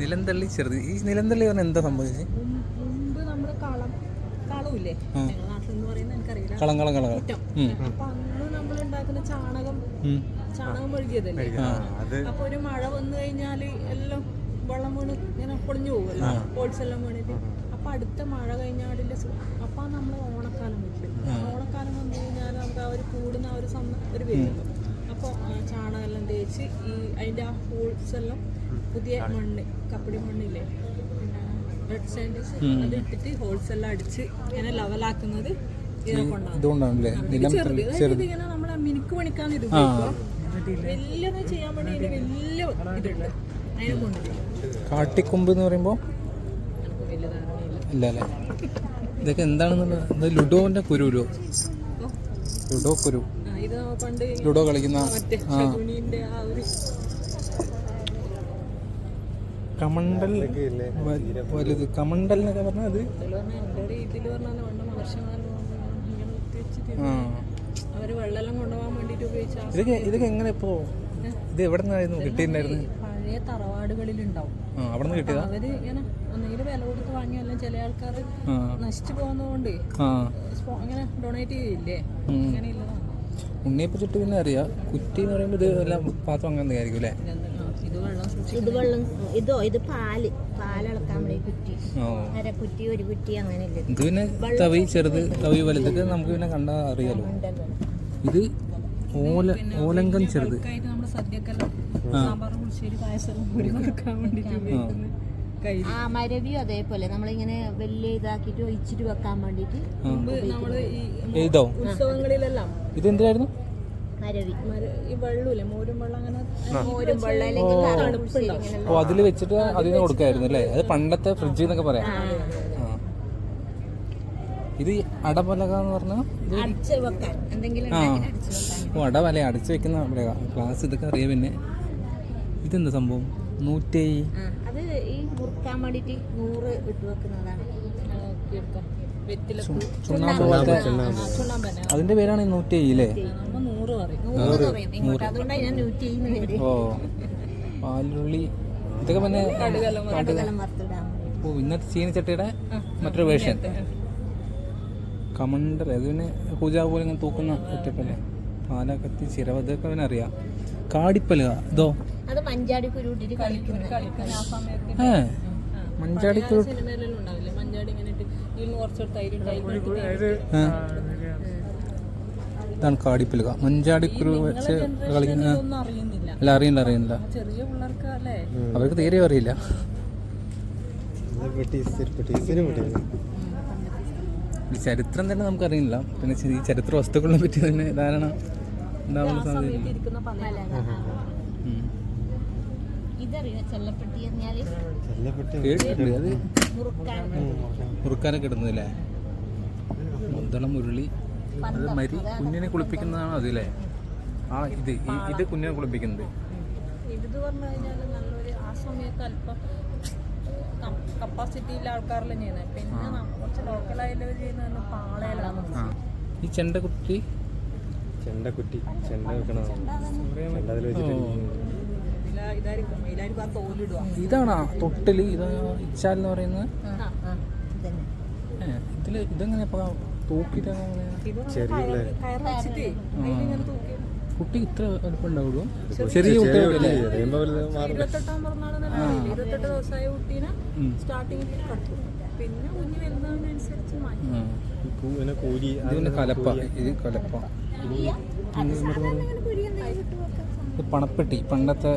നിലന്തള്ളി ചെറുത്. ഈ നിലന്തള്ളി പറഞ്ഞാൽ എന്താ സംഭവിച്ചത് മുമ്പ് നമ്മുടെ കളം കളമില്ലേ ഞങ്ങളുടെ നാട്ടിലെന്ന് പറയുന്നത് എനിക്കറിയില്ല. കളം കളം കളം കളം. കുറ്റം. ഉം. അപ്പൊ അന്ന് നമ്മൾ ഉണ്ടാക്കുന്ന ചാണകം. ചാണകം ഒഴുകിയതല്ലേ അപ്പൊ ഒരു മഴ വന്നു കഴിഞ്ഞാൽ എല്ലാം വെള്ളം വീണ് ഇങ്ങനെ പൊളിഞ്ഞു പോകുമല്ലോ ഹോൾസ് എല്ലാം വീണിട്ട്. അപ്പൊ അടുത്ത മഴ കഴിഞ്ഞാടില്ല അപ്പൊ നമ്മൾ ഓണക്കാലം വെക്കും. ഓണക്കാലം വന്നു കഴിഞ്ഞാൽ നമുക്ക് ആ ഒരു കൂടുന്ന ആ ഒരു സമയം ഒരു വരുമല്ലോ. അപ്പോൾ ചാണകം എല്ലാം തേച്ച് ഈ അതിന്റെ ആ ഹോൾസ് എല്ലാം പുതിയ മണ്ണ് കപ്പടി മണ്ണില്ലേ? റെഡ് സാൻഡ് അത് ഇട്ടിട്ട് ഹോൾസ് എല്ലാം അടിച്ച് ഇങ്ങനെ ലെവലാക്കുന്നത് ഇതുകൊണ്ടാണല്ലേ? ചെറുത് ഇതിങ്ങനെ നമ്മളെ മിനുക്ക് പണിക്കാന്ന് ഇത് വലിയത് ചെയ്യാൻ വേണ്ടി ഇതിന് വലിയ ഇതുണ്ട്. അതിനെ കൊണ്ട് കാട്ടിക്കൊമ്പ് എന്ന് പറയുമ്പോൾ ഇല്ല അല്ലേ. ഇതൊക്കെ എന്താണെന്നുള്ള ഇത് ലുഡോന്റെ കുരുലോ ലുഡോ. കുരു. ലുഡോ കളിക്കുന്ന ആ. കമണ്ടൽ വലുത്. കമണ്ടൽ എന്നൊക്കെ പറഞ്ഞാൽ അത് ഇതൊക്കെ ഇതൊക്കെ എങ്ങനെ ഇപ്പോ? ഇത് എവിടെ നിന്നായിരുന്നു കിട്ടിയിട്ടുണ്ടായിരുന്നു? പഴയ തറവാടുകളിലുണ്ടാവും. ആ അവിടെ നിന്ന് കിട്ടിയതാ? അവർ ഇങ്ങനെ ഒന്നെങ്കിൽ വില കൊടുത്ത് വാങ്ങിയല്ല ചില ആൾക്കാർ നശിച്ചു പോകുന്നതുകൊണ്ട് ആ. ഇങ്ങനെ ഡൊണേറ്റ് ചെയ്യില്ലേ ഉം. അങ്ങനെ ഇല്ലതാണ് ഉണ്ണിയപ്പം ചുട്ട് പിന്നെ അറിയാം. കുറ്റി എന്ന് പറയുമ്പോൾ ഇത് എല്ലാം പാത്രം അങ്ങനെ ആയിരിക്കും അല്ലേ? ഇത് വെള്ളം ഇത് ഇതോ ഇത് പാൽ. പാലളക്കാൻ വേണ്ടി കുറ്റി. ഓ. അര കുറ്റി ഒരു കുറ്റി അങ്ങനെ ഇല്ല ഇത് പിന്നെ തവി ചെറുത് തവി വലുതൊക്കെ നമുക്ക് പിന്നെ കണ്ടാ അറിയാലോ. ഇത് ഓല ഓലങ്കം ചെറുത്. വേണ്ടിട്ട് ആ. മരവിയും അതേപോലെ. നമ്മളിങ്ങനെ വലിയ ഇതാക്കിട്ട് ഒഴിച്ചിട്ട് വെക്കാൻ വേണ്ടിയിട്ട് ഇത് നമ്മൾ ഈ വെള്ളമില്ലേ മോരും വെള്ളം അങ്ങനെ ഓ അതിൽ വെച്ചിട്ട് അതിന് കൊടുക്കായിരുന്നു അല്ലേ? അത് പണ്ടത്തെ ഫ്രിഡ്ജ് എന്നൊക്കെ പറയാം. ഇത് അടപലക എന്ന് പറഞ്ഞാൽ ആ. ഓ അടവല അടച്ചു വെക്കുന്ന പലക ക്ലാസ് ഇതൊക്കെ അറിയാം പിന്നെ. ഇതെന്താ സംഭവം? നൂറ്റി അത് ഈ മുറുക്കാൻ വേണ്ടിയിട്ട് നൂറ് ഇട്ട് വെക്കുന്നതാണ്. ചുണ്ണാമ്പ് പോലത്തെ അതിന്റെ പേരാണ് നൂറ്റി അല്ലേ ഓ പാലുള്ളി ഇതൊക്കെ പിന്നെ ഓ ഇന്നത്തെ ചീനിച്ചട്ടിയുടെ മറ്റൊരു വേഷൻ കമണ്ടർ അത് പിന്നെ പൂജ പോലെ ഇങ്ങനെ തൂക്കുന്ന ഒറ്റപ്പല്ലേ പാലക്കത്തി ചിരവ് ഇതൊക്കെ പിന്നെ അറിയാം കാടിപ്പല ഇതോ അത് മഞ്ചാടി കുരുട്ടിട്ട് കളിക്കുന്നത് കളിക്കുന്ന ഏ മഞ്ചാടി ഇങ്ങനെ ഇട്ട് ഇതിന് കുറച്ചൊരു തൈര് തൈര് ഏ. ഇതാണ് കാടിപ്പിലുക. മഞ്ചാടിക്കുരു വെച്ച് കളിക്കുന്ന അല്ല അറിയില്ല അറിയില്ല. ചെറിയ പിള്ളേർക്ക് അല്ലേ? അവർക്ക് തീരെ അറിയില്ല. ചരിത്രം തന്നെ നമുക്കറിയില്ല. പിന്നെ ഈ ചരിത്ര വസ്തുക്കളെ പറ്റി തന്നെ ധാരണ ഉണ്ടാവുന്ന സാധ്യത. ഇതറിയോ ചെല്ലപ്പെട്ടി പറഞ്ഞാൽ? മുറുക്കാനൊക്കെ ഇടുന്നതല്ലേ മുന്തളം ഉരുളി മരി കുഞ്ഞിനെ കുളിപ്പിക്കുന്നതാണോ അതില്ലേ? ആ ഇത് ഇത് കുഞ്ഞിനെ കുളിപ്പിക്കുന്നത്. ഇത് പറഞ്ഞു കഴിഞ്ഞാൽ നല്ലൊരു ആ സമയത്ത് അല്പം കപ്പാസിറ്റിയിലെ ആൾക്കാരെല്ലാം ചെയ്യുന്നത് പിന്നെ നമ്മ കുറച്ച് ലോക്കലായിട്ട് ചെയ്യുന്നത് പാളയിലാണ് ഈ ചെണ്ടക്കുട്ടി? ചെണ്ടക്കുട്ടി. ചെണ്ട വെക്കണം ചെണ്ട അതിൽ വെച്ചിട്ട് ഇതാണോ? തൊട്ടിൽ ഇത് ഇച്ചാൽ എന്ന് പറയുന്നത്? ഇതിൽ ഇതെങ്ങനെ വെച്ചിട്ട് അതിലിങ്ങനെ കുട്ടി ഇത്ര വലുപ്പം ഉണ്ടാവുള്ളൂ ചെറിയ കുട്ടികളല്ലേ കഴിയുമ്പോൾ വലുത് മാറും. ഇരുപത്തെട്ടാം പിറന്നാളെന്നല്ല ഇരുപത്തെട്ട് ദിവസമായ കുട്ടീനെ ഉം. സ്റ്റാർട്ടിങ്ങിൽ കട്ടു. പിന്നെ കുഞ്ഞ് വരുന്നതിനനുസരിച്ച് മാറ്റി. ആ കൂ- പിന്നെ കൂലി ഇത് പിന്നെ കലപ്പ. ഇത് കലപ്പ. പണപ്പെട്ടി. പണ്ടത്തെ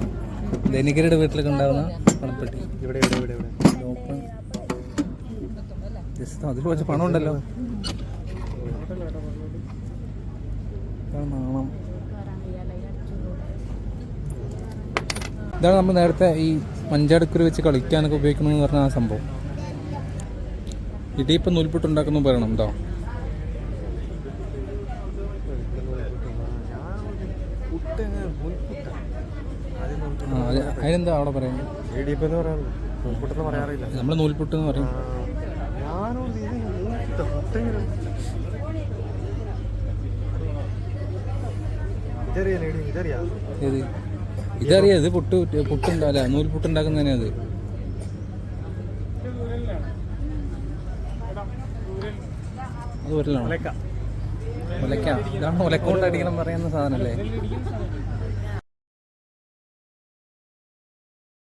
ധനികരുടെ വീട്ടിലൊക്കെ ഉണ്ടാവുന്ന പണപ്പെട്ടി. ഇവിടെ ഇവിടെ ഇവിടെ ഇവിടെ. ഓപ്പൺ ജസ്റ്റ് അതിൽ കുറച്ച് പണം ഉണ്ടല്ലോ ഇതാണ് നാണം. ഇതാണ് നമ്മൾ നേരത്തെ ഈ മഞ്ചാടക്കുരു വെച്ച് കളിക്കാനൊക്കെ ഉപയോഗിക്കണമെന്ന് പറഞ്ഞ ആ സംഭവം. ഇടിയിപ്പം നൂൽപുട്ടുണ്ടാക്കുന്നു പറയണം എന്താ പുട്ട് പുട്ട ആ അത് അതിനെന്താ അവിടെ പറയുന്നത്? ഇടിയപ്പെന്ന് പറയാറില്ല എന്ന് പറയാറില്ല. നമ്മൾ നൂൽപുട്ട് എന്ന് പറയും ഞാനും ഇത് ഇതറിയാ ഇത് പുട്ട് പുട്ടുണ്ടാവില്ല നൂൽപുട്ടുണ്ടാക്കുന്നതന്നെ അത്. അത് ഒലക്ക ഒലക്ക ഇതാണ് ഒലക്ക കൊണ്ട് അടിക്കണം പറയുന്ന സാധനമല്ലേ?